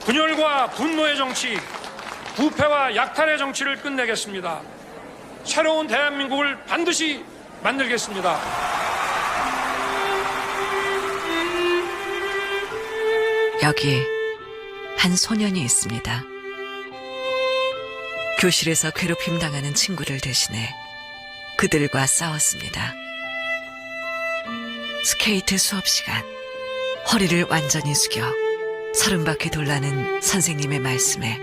분열과 분노의 정치, 부패와 약탈의 정치를 끝내겠습니다. 새로운 대한민국을 반드시 만들겠습니다. 여기 한 소년이 있습니다. 교실에서 괴롭힘 당하는 친구를 대신해 그들과 싸웠습니다. 스케이트 수업 시간 허리를 완전히 숙여 서른 바퀴 돌라는 선생님의 말씀에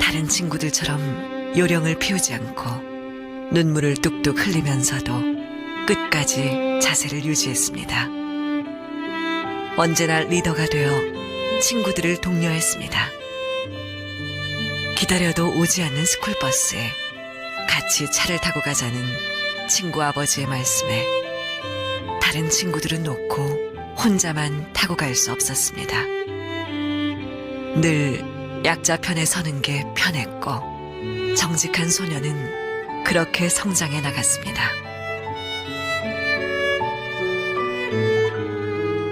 다른 친구들처럼 요령을 피우지 않고 눈물을 뚝뚝 흘리면서도 끝까지 자세를 유지했습니다. 언제나 리더가 되어 친구들을 독려했습니다. 기다려도 오지 않는 스쿨버스에 같이 차를 타고 가자는 친구 아버지의 말씀에 다른 친구들은 놓고 혼자만 타고 갈 수 없었습니다. 늘 약자 편에 서는 게 편했고 정직한 소녀는 그렇게 성장해 나갔습니다.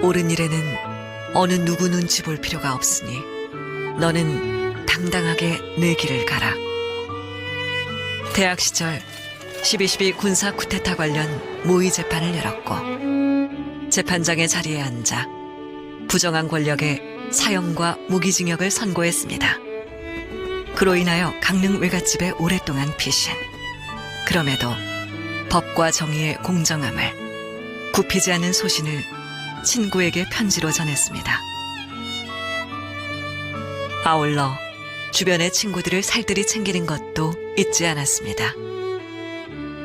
옳은 일에는 어느 누구 눈치 볼 필요가 없으니 너는 당당하게 내 길을 가라. 대학 시절 12.12 군사 쿠데타 관련 모의 재판을 열었고 재판장의 자리에 앉아 부정한 권력에 사형과 무기징역을 선고했습니다. 그로 인하여 강릉 외갓집에 오랫동안 피신. 그럼에도 법과 정의의 공정함을 굽히지 않는 소신을 친구에게 편지로 전했습니다. 아울러 주변의 친구들을 살뜰히 챙기는 것도 잊지 않았습니다.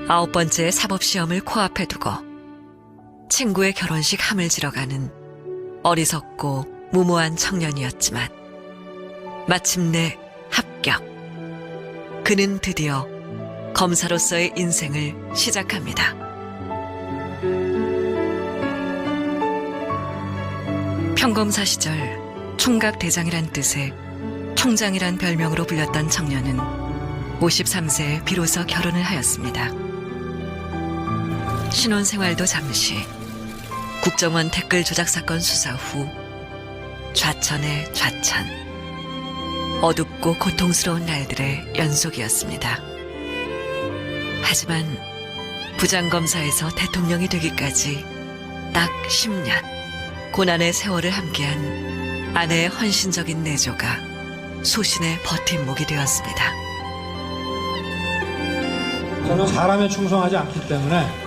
아홉 번째 사법시험을 코앞에 두고 친구의 결혼식 함을 지러 가는 어리석고 무모한 청년이었지만 마침내 합격. 그는 드디어 검사로서의 인생을 시작합니다. 평검사 시절 총각 대장이란 뜻의 총장이란 별명으로 불렸던 청년은 53세에 비로소 결혼을 하였습니다. 신혼 생활도 잠시 국정원 댓글 조작 사건 수사 후 좌천의 좌천 어둡고 고통스러운 날들의 연속이었습니다. 하지만 부장검사에서 대통령이 되기까지 딱 10년 고난의 세월을 함께한 아내의 헌신적인 내조가 소신의 버팀목이 되었습니다. 저는 사람에 충성하지 않기 때문에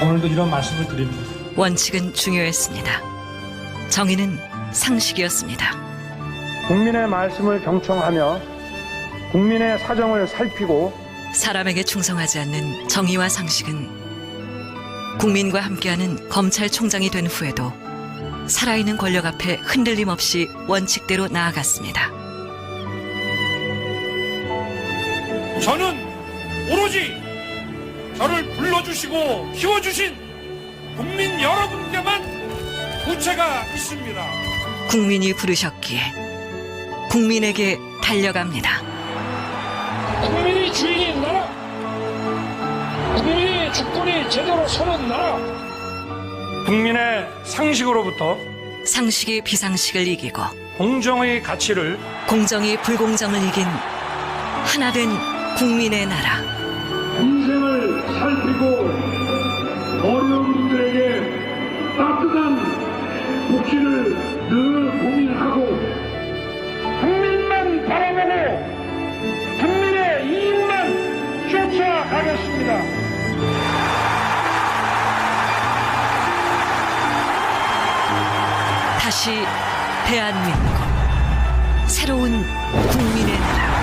오늘도 이런 말씀을 드립니다. 원칙은 중요했습니다. 정의는 상식이었습니다. 국민의 말씀을 경청하며 국민의 사정을 살피고 사람에게 충성하지 않는 정의와 상식은 국민과 함께하는 검찰총장이 된 후에도 살아있는 권력 앞에 흔들림 없이 원칙대로 나아갔습니다. 저는 오로지 저를 불러주시고 키워주신 국민 여러분께만 부채가 있습니다. 국민이 부르셨기에 국민에게 달려갑니다. 국민이 주인인 나라, 국민이 주권이 제대로 서는 나라, 국민의 상식으로부터 상식이 비상식을 이기고 공정의 가치를 공정이 불공정을 이긴 하나된 국민의 나라. 살피고 어려운 분들에게 따뜻한 복지를 늘 고민하고 국민만 바라보고 국민의 이익만 쫓아가겠습니다. 다시 대한민국 새로운 국민의 나라